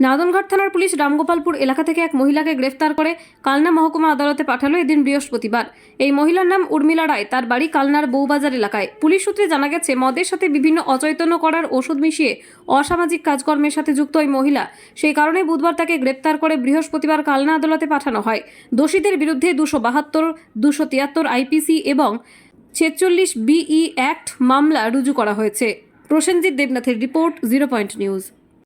নাদনঘাট থানার পুলিশ রামগোপালপুর এলাকা থেকে এক মহিলাকে গ্রেফতার করে কালনা মহকুমা আদালতে পাঠালো এদিন বৃহস্পতিবার। এই মহিলার নাম উর্মিলা রায়, তার বাড়ি কালনার বউবাজার এলাকায়। পুলিশ সূত্রে জানা গেছে, মদের সাথে বিভিন্ন অচৈতন্য করার ওষুধ মিশিয়ে অসামাজিক কাজকর্মের সাথে যুক্ত ওই মহিলা। সেই কারণে বুধবার তাকে গ্রেপ্তার করে বৃহস্পতিবার কালনা আদালতে পাঠানো হয়। দোষীদের বিরুদ্ধে দুশো বাহাত্তর, দুশো তিয়াত্তর আইপিসি এবং ছেচল্লিশ বিই অ্যাক্ট মামলা রুজু করা হয়েছে। প্রসেনজিৎ দেবনাথের রিপোর্ট, জিরো পয়েন্ট নিউজ।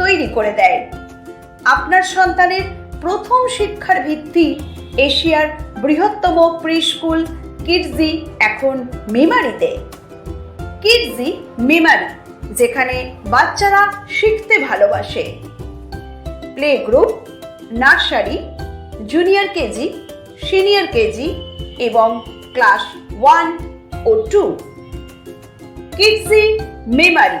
তৈরি করে দেয়। আপনার সন্তানের প্রথম শিক্ষার ভিত্তি এশিয়ার বৃহত্তম প্রি স্কুল কিডজি এখন মেমারিতে। কিডজি মেমারি, যেখানে বাচ্চারা শিখতে ভালোবাসে। Play group nursery, junior KG, senior KG এবং ক্লাস ওয়ান ও টু। কিডসি মেমারি